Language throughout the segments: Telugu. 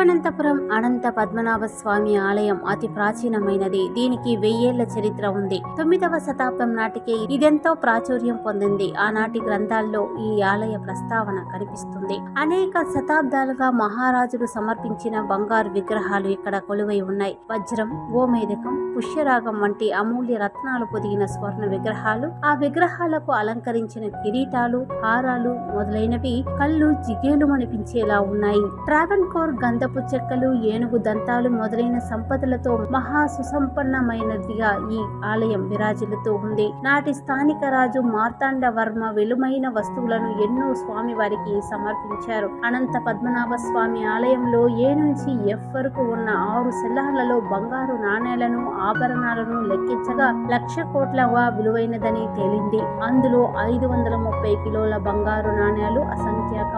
తిరువనంతపురం అనంత పద్మనాభ స్వామి ఆలయం అతి ప్రాచీనమైనది. దీనికి వెయ్యేళ్ళ చరిత్ర ఉంది. తొమ్మిదవ శతాబ్దం నాటికే ఇదెంతో ప్రాచుర్యం పొందింది. ఆనాటి గ్రంథాల్లో ఈ ఆలయ ప్రస్తావన కనిపిస్తుంది. అనేక శతాబ్దాలుగా మహారాజులు సమర్పించిన బంగారు విగ్రహాలు ఇక్కడ కొలువై ఉన్నాయి. వజ్రం గోమేధకం పుష్యరాగం వంటి అమూల్య రత్నాలు పొదిగిన స్వర్ణ విగ్రహాలు ఆ విగ్రహాలకు అలంకరించిన కిరీటాలు హారాలు మొదలైనవి కళ్ళు జిగేలు అనిపించేలా ఉన్నాయి. ట్రావెన్ కోర్ గంధపు చెక్కలు ఏనుగు దంతాలు మొదలైన సంపదలతో మహా సుసంపన్నమైనదిగా ఈ ఆలయం విరాజిల్లుతూ ఉంది. నాటి స్థానిక రాజు మార్తాండ వర్మ విలువైన వస్తువులను ఎన్నో స్వామి వారికి సమర్పించారు. అనంత పద్మనాభ స్వామి ఆలయంలో ఏ నుంచి ఎఫ్ వరకు ఉన్న ఆరు సెల్లార్లలో బంగారు నాణేలను ఆభరణాలను లెక్కించగా లక్ష కోట్లగా విలువైనదని తేలింది. అందులో ఐదు వందల ముప్పై కిలోల బంగారు నాణేలు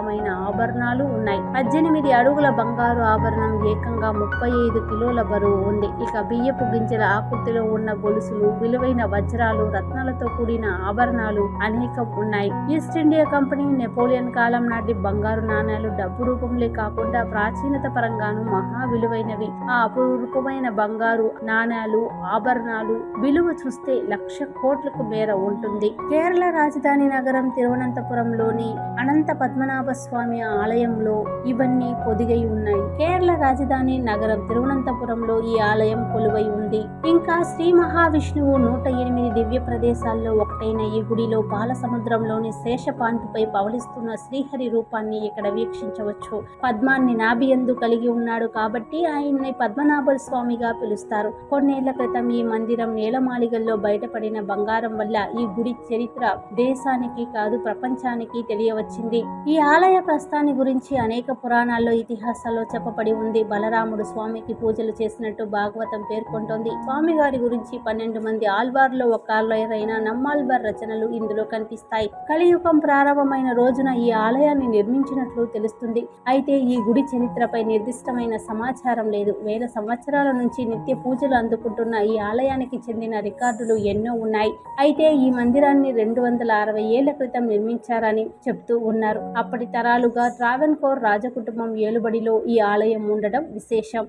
రకమైన ఆభరణాలు ఉన్నాయి. పద్దెనిమిది అడుగుల బంగారు ఆభరణం ఏకంగా ముప్పై ఐదు కిలోల బరువు ఉంది. ఇక బియ్యపు గింజల ఆకృతిలో ఉన్న గొలుసులు విలువైన వజ్రాలు రత్నాలతో కూడిన ఆభరణాలు అనేకం ఉన్నాయి. ఈస్ట్ ఇండియా కంపెనీ నెపోలియన్ కాలం నాటి బంగారు నాణేలు డబ్బు రూపంలో కాకుండా ప్రాచీనత పరంగాను మహా విలువైనవి. ఆ అపురూపమైన బంగారు నాణేలు ఆభరణాలు విలువ చూస్తే లక్ష కోట్లకు మేర ఉంటుంది. కేరళ రాజధాని నగరం తిరువనంతపురంలోని అనంత పద్మనాభ స్వామి ఆలయంలో ఇవన్నీ పొదిగై ఉన్నాయి. కేరళ రాజధాని నగరం తిరువనంతపురంలో ఈ ఆలయం కొలువై ఉంది. ఇంకా శ్రీ మహావిష్ణువు నూట ఎనిమిది దివ్య ప్రదేశాల్లో ఒకటైన ఈ గుడిలో పాల సముద్రంలోని శేషపాంతిపై పవలిస్తున్న శ్రీహరి రూపాన్ని ఇక్కడ వీక్షించవచ్చు. పద్మాన్ని నాభియందు కలిగి ఉన్నాడు కాబట్టి ఆయన్ని పద్మనాభ స్వామిగా పిలుస్తారు. కొన్నేళ్ళ క్రితం ఈ మందిరం నేలమాళిగల్లో బయటపడిన బంగారం వల్ల ఈ గుడి చరిత్ర దేశానికి కాదు ప్రపంచానికి తెలియవచ్చింది. ఈ ఆలయ ప్రస్థాని గురించి అనేక పురాణాల్లో ఇతిహాసాల్లో చెప్పబడి ఉంది. బలరాముడు స్వామికి పూజలు చేసినట్టు భాగవతం పేర్కొంటోంది. స్వామి గారి గురించి పన్నెండు మంది ఆల్వార్లో ఒక ఆలయరైన నమ్మాల్వార్ రచనలు ఇందులో కనిపిస్తాయి. కలియుగం ప్రారంభమైన రోజున ఈ ఆలయాన్ని నిర్మించినట్లు తెలుస్తుంది. అయితే ఈ గుడి చరిత్రపై నిర్దిష్టమైన సమాచారం లేదు. వేల సంవత్సరాల నుంచి నిత్య పూజలు అందుకుంటున్న ఈ ఆలయానికి చెందిన రికార్డులు ఎన్నో ఉన్నాయి. అయితే ఈ మందిరాన్ని రెండు వందల అరవై ఏళ్ళ క్రితం నిర్మించారని చెప్తూ ఉన్నారు. అప్పటి తరాలుగా ట్రావెన్కోర్ రాజకుటుంబం ఏలుబడిలో ఈ ఆలయం കൊണ്ടിടും വിശേഷം.